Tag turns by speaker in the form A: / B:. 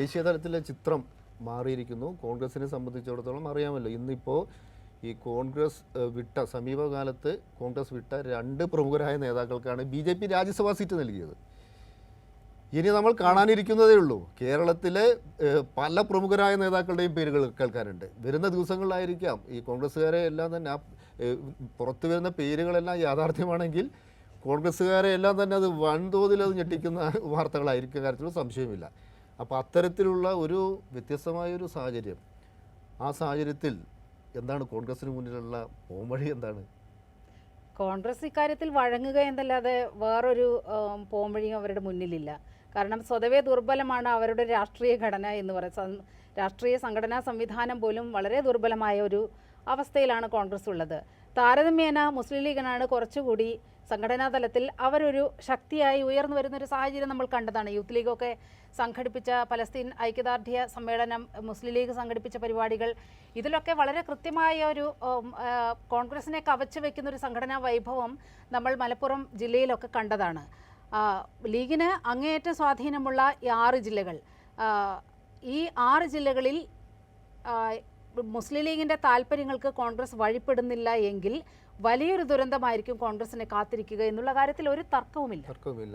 A: ദേശീയ തലത്തിലെ ചിത്രം മാറിയിരിക്കുന്നു. കോൺഗ്രസിനെ സംബന്ധിച്ചിടത്തോളം അറിയാമല്ലോ ഇന്നിപ്പോൾ ഈ കോൺഗ്രസ് വിട്ട സമീപകാലത്ത് കോൺഗ്രസ് വിട്ട രണ്ട് പ്രമുഖരായ നേതാക്കൾക്കാണ് B J P Rajya Sabha seat നൽകിയത്. ഇനി നമ്മൾ കാണാനിരിക്കുന്നതേ ഉള്ളൂ. കേരളത്തിലെ പല പ്രമുഖരായ നേതാക്കളുടെയും പേരുകൾ കേൾക്കാനുണ്ട്. വരുന്ന ദിവസങ്ങളിലായിരിക്കാം ഈ കോൺഗ്രസ്സുകാരെ എല്ലാം തന്നെ ആ പുറത്തു വരുന്ന പേരുകളെല്ലാം യാഥാർത്ഥ്യമാണെങ്കിൽ കോൺഗ്രസ്സുകാരെ എല്ലാം തന്നെ അത് വൻതോതിൽ അത് ഞെട്ടിക്കുന്ന വാർത്തകളായിരിക്കും കാര്യത്തിൽ സംശയമില്ല. അപ്പോൾ അത്തരത്തിലുള്ള ഒരു വ്യത്യസ്തമായ ഒരു സാഹചര്യം. ആ സാഹചര്യത്തിൽ എന്താണ് കോൺഗ്രസിന് മുന്നിലുള്ള പോംവഴി എന്താണ്?
B: കോൺഗ്രസ് ഇക്കാര്യത്തിൽ വഴങ്ങുക എന്നല്ലാതെ വേറൊരു പോംവഴിയും അവരുടെ മുന്നിലില്ല. കാരണം സ്വതവേ ദുർബലമാണ് അവരുടെ രാഷ്ട്രീയ ഘടന എന്ന് പറയുന്നത് രാഷ്ട്രീയ സംഘടനാ സംവിധാനം പോലും വളരെ ദുർബലമായ ഒരു അവസ്ഥയിലാണ് കോൺഗ്രസ് ഉള്ളത്. താരതമ്യേന മുസ്ലിം ലീഗിനാണ് കുറച്ചുകൂടി സംഘടനാ തലത്തിൽ അവരൊരു ശക്തിയായി ഉയർന്നു വരുന്ന ഒരു സാഹചര്യം നമ്മൾ കണ്ടതാണ്. യൂത്ത് ലീഗൊക്കെ സംഘടിപ്പിച്ച പലസ്തീൻ ഐക്യദാർഢ്യ സമ്മേളനം മുസ്ലിം ലീഗ് സംഘടിപ്പിച്ച പരിപാടികൾ ഇതിലൊക്കെ വളരെ കൃത്യമായ ഒരു കോൺഗ്രസിനെ കവച്ചു വെക്കുന്ന ഒരു സംഘടനാ വൈഭവം നമ്മൾ മലപ്പുറം ജില്ലയിലൊക്കെ കണ്ടതാണ്. ലീഗിന് അങ്ങേയറ്റം സ്വാധീനമുള്ള ഈ ആറ് ജില്ലകൾ. ഈ ആറ് ജില്ലകളിൽ മുസ്ലിം ലീഗിന്റെ താല്പര്യങ്ങൾക്ക് കോൺഗ്രസ് വഴിപ്പെടുന്നില്ല എങ്കിൽ വലിയൊരു ദുരന്തമായിരിക്കും കോൺഗ്രസിനെ കാത്തിരിക്കുക എന്നുള്ള കാര്യത്തിൽ ഒരു തർക്കവുമില്ല.
A: തർക്കവുമില്ല.